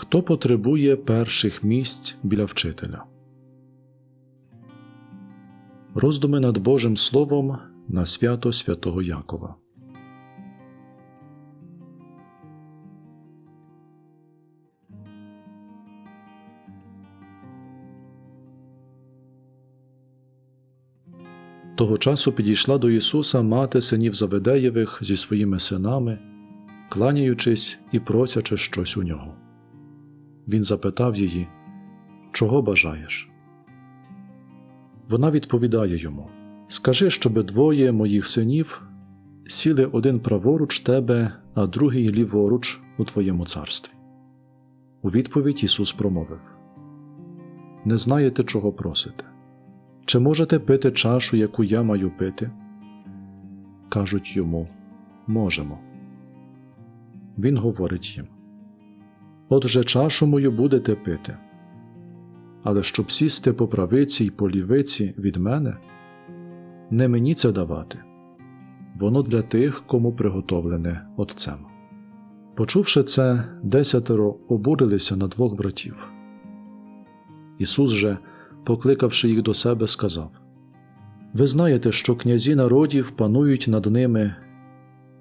Хто потребує перших місць біля вчителя? Роздуми над Божим Словом на свято святого Якова. Того часу підійшла до Ісуса мати синів Заведеєвих зі своїми синами, кланяючись і просячи щось у нього. Він запитав її, Чого бажаєш? Вона відповідає йому Скажи, щоби двоє моїх синів сіли один праворуч тебе, а другий ліворуч у твоєму царстві. У відповідь Ісус промовив Не знаєте, чого просите. Чи можете пити чашу, яку я маю пити? Кажуть йому Можемо. Він говорить їм Отже, чашу мою будете пити. Але щоб сісти по правиці й по лівиці від мене, не мені це давати, воно для тих, кому приготовлене Отцем. Почувши це, десятеро обурилися на двох братів. Ісус же, покликавши їх до себе, сказав Ви знаєте, що князі народів панують над ними,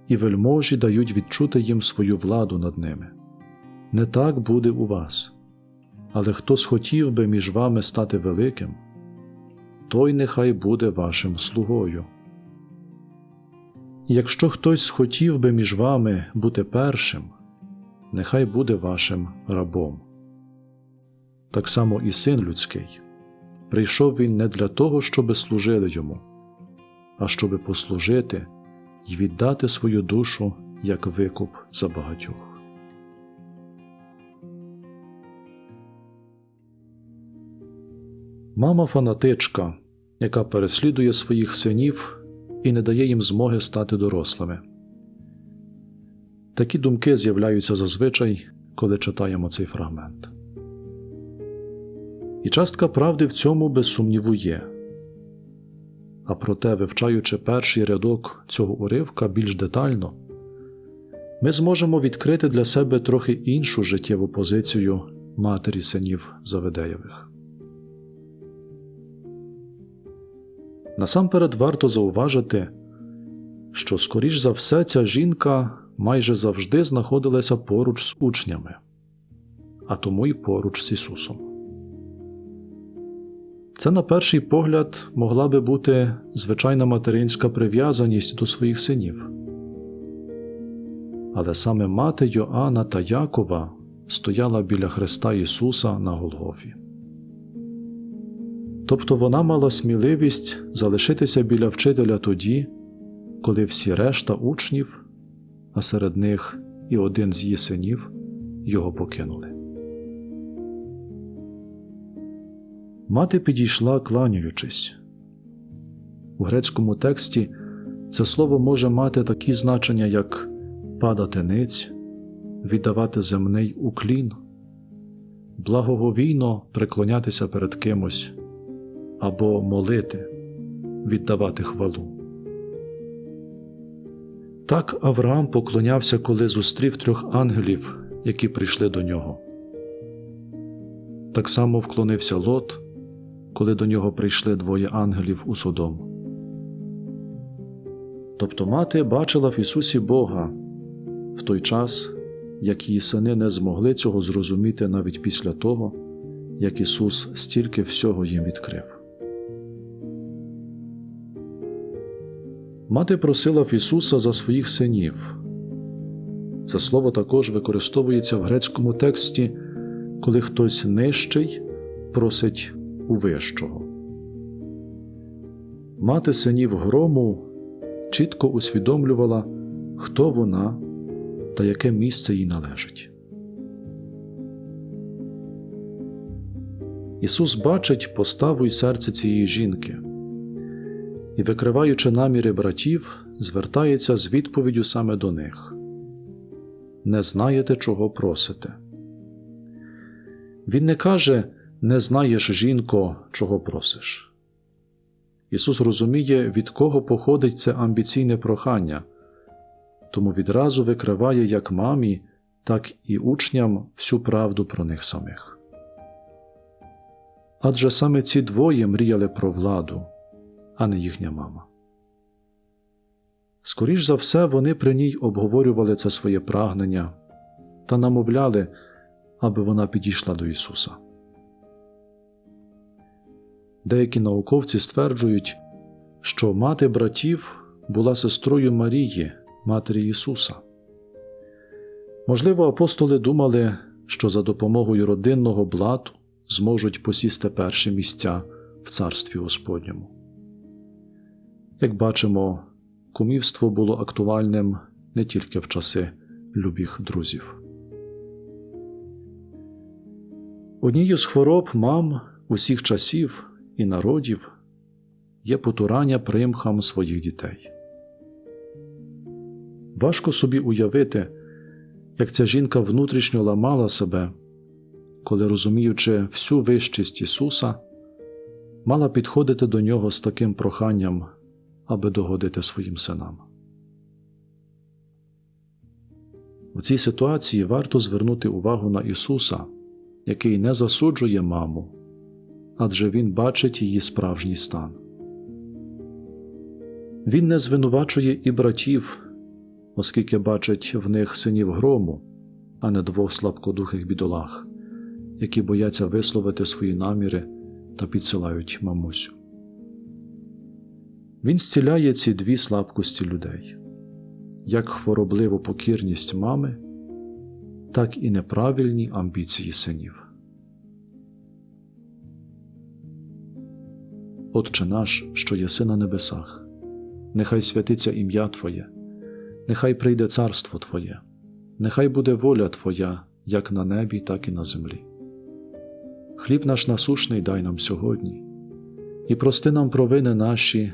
і вельможі дають відчути їм свою владу над ними. Не так буде у вас. Але хто схотів би між вами стати великим, той нехай буде вашим слугою. Якщо хтось схотів би між вами бути першим, нехай буде вашим рабом. Так само і син людський. Прийшов він не для того, щоби служили йому, а щоби послужити і віддати свою душу як викуп за багатьох. Мама фанатичка, яка переслідує своїх синів і не дає їм змоги стати дорослими. Такі думки з'являються зазвичай, коли читаємо цей фрагмент. І частка правди в цьому без сумніву є. А проте, вивчаючи перший рядок цього уривка більш детально, ми зможемо відкрити для себе трохи іншу життєву позицію матері синів Заведеєвих. Насамперед варто зауважити, що, скоріш за все, ця жінка майже завжди знаходилася поруч з учнями, а тому й поруч з Ісусом. Це, на перший погляд, могла би бути звичайна материнська прив'язаність до своїх синів. Але саме мати Йоанна та Якова стояла біля Христа Ісуса на Голгофі. Тобто вона мала сміливість залишитися біля вчителя тоді, коли всі решта учнів, а серед них і один з її синів, його покинули. Мати підійшла, кланяючись. У грецькому тексті це слово може мати такі значення, як падати ниць, віддавати земний уклін, благоговійно преклонятися перед кимось або молити, віддавати хвалу. Так Авраам поклонявся, коли зустрів трьох ангелів, які прийшли до нього. Так само вклонився Лот, коли до нього прийшли двоє ангелів у Содом. Тобто мати бачила в Ісусі Бога в той час, як її сини не змогли цього зрозуміти навіть після того, як Ісус стільки всього їм відкрив. Мати просила в Ісуса за своїх синів. Це слово також використовується в грецькому тексті, коли хтось нижчий просить у вищого. Мати синів грому чітко усвідомлювала, хто вона та яке місце їй належить. Ісус бачить поставу й серце цієї жінки і, викриваючи наміри братів, звертається з відповіддю саме до них Не знаєте, чого просите. Він не каже Не знаєш, жінко, чого просиш. Ісус розуміє, від кого походить це амбіційне прохання, тому відразу викриває як мамі, так і учням всю правду про них самих. Адже саме ці двоє мріяли про владу, а не їхня мама. Скоріш за все, вони при ній обговорювали це своє прагнення та намовляли, аби вона підійшла до Ісуса. Деякі науковці стверджують, що мати братів була сестрою Марії, матері Ісуса. Можливо, апостоли думали, що за допомогою родинного блату зможуть посісти перші місця в Царстві Господньому. Як бачимо, кумівство було актуальним не тільки в часи любих друзів. Однією з хвороб мам усіх часів і народів є потурання примхам своїх дітей. Важко собі уявити, як ця жінка внутрішньо ламала себе, коли, розуміючи всю вищість Ісуса, мала підходити до нього з таким проханням, аби догодити своїм синам. У цій ситуації варто звернути увагу на Ісуса, який не засуджує маму, адже Він бачить її справжній стан. Він не звинувачує і братів, оскільки бачить в них синів грому, а не двох слабкодухих бідолах, які бояться висловити свої наміри та підсилають мамусю. Він зціляє ці дві слабкості людей як хворобливу покірність мами, так і неправильні амбіції синів. Отче наш, що єси на небесах, нехай святиться ім'я Твоє, нехай прийде царство Твоє, нехай буде воля Твоя як на небі, так і на землі. Хліб наш насушний дай нам сьогодні, і прости нам провини наші,